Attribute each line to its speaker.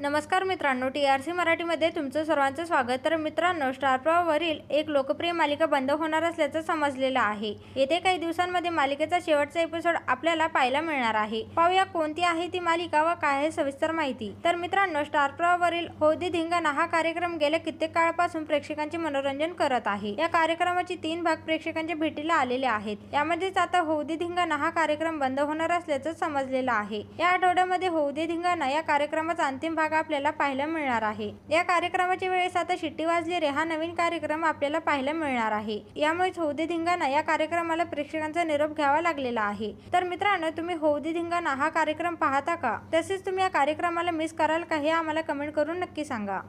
Speaker 1: नमस्कार मित्रांनो T R C मराठीमध्ये तुमचं सर्वांचं स्वागत. तर मित्रांनो स्टार प्रवाहवरील एक लोकप्रिय मालिका बंद होणार असल्याचं समजलेलं आहे. येथे काही दिवसांमध्ये मालिकेचा शेवटचा एपिसोड आपल्याला पाहायला मिळणार आहे. पाहूया कोणती आहे ती मालिका व काय आहे सविस्तर माहिती. तर मित्रांनो स्टार प्रवावरील हौदी हो धिंगाणा हा कार्यक्रम गेल्या कित्येक काळापासून प्रेक्षकांचे मनोरंजन करत आहे. या कार्यक्रमाचे तीन भाग प्रेक्षकांच्या भेटीला आलेले आहेत. यामध्येच आता हो हौदी धिंगाणा हा कार्यक्रम बंद होणार असल्याचं समजलेलं आहे. या आठवड्यामध्ये हो हौदी धिंगाणा या कार्यक्रमाचा अंतिम भाग आपल्याला पाहायला मिळणार आहे. या कार्यक्रमाच्या वेळेस आता शिट्टी वाजली रे. हा नवीन कार्यक्रम आपल्याला पाहायला मिळणार आहे. यामुळेच हौदी धिंगाणा या कार्यक्रमाला प्रेक्षकांचा निरोप घ्यावा लागलेला आहे. तर मित्रांनो तुम्ही हौदी धिंगाणा हा कार्यक्रम पाहता का? तसेच तुम्ही या कार्यक्रमाला मिस कराल का हे आम्हाला कमेंट करून नक्की सांगा.